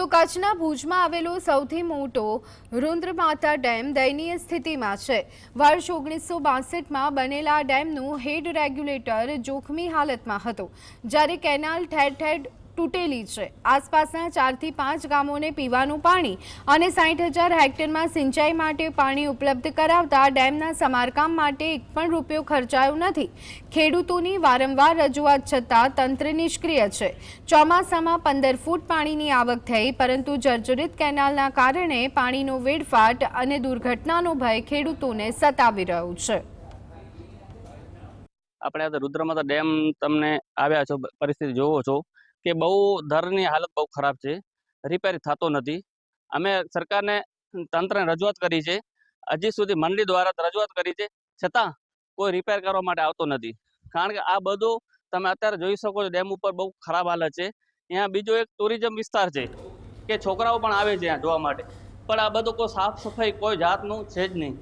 તો કચ્છના ભુજમાં આવેલો સૌથી મોટો રુદ્રમાતા ડેમ દયનીય સ્થિતિમાં છે. વર્ષ ઓગણીસો બાસઠમાં બનેલા ડેમનું હેડ રેગ્યુલેટર જોખમી હાલતમાં હતો. જ્યારે કેનાલ ઠેર ઠેર તૂટેલી છે. આસપાસના ચારથી પાંચ ગામોને પીવાનું પાણી અને સાહીઠ હજાર હેક્ટરમાં સિંચાઈ માટે પાણી ઉપલબ્ધ કરાવતા ડેમના સમારકામ માટે એક પણ રૂપિયો ખર્ચાયો નથી. ખેડૂતોની વારંવાર રજૂઆત છતાં તંત્ર નિષ્ક્રિય છે. ચોમાસામાં પંદર ફૂટ પાણીની આવક થઈ, પરંતુ જર્જરિત કેનાલના કારણે પાણીનો વેડફાટ અને દુર્ઘટનાનો ભય ખેડૂતોને સતાવી રહ્યું છે. આપણે રુદ્રમાતા ડેમ તમને આવ્યા છો પરિસ્થિતિ જોવો છો. કે બહુ ધરની હાલત બહુ ખરાબ છે. રિપેર થતો નથી. અમે સરકારને તંત્રને રજૂઆત કરી છે. હજી સુધી મંડળી દ્વારા રજૂઆત કરી છે. છતાં કોઈ રિપેર કરવા માટે આવતો નથી. કારણ કે આ બધું તમે અત્યારે જોઈ શકો છો, ડેમ ઉપર બહુ ખરાબ હાલત છે. અહીંયા બીજો એક ટુરિઝમ વિસ્તાર છે, કે છોકરાઓ પણ આવે છે જોવા માટે. પણ આ બધું કોઈ સાફ સફાઈ કોઈ જાતનું છે જ નહીં.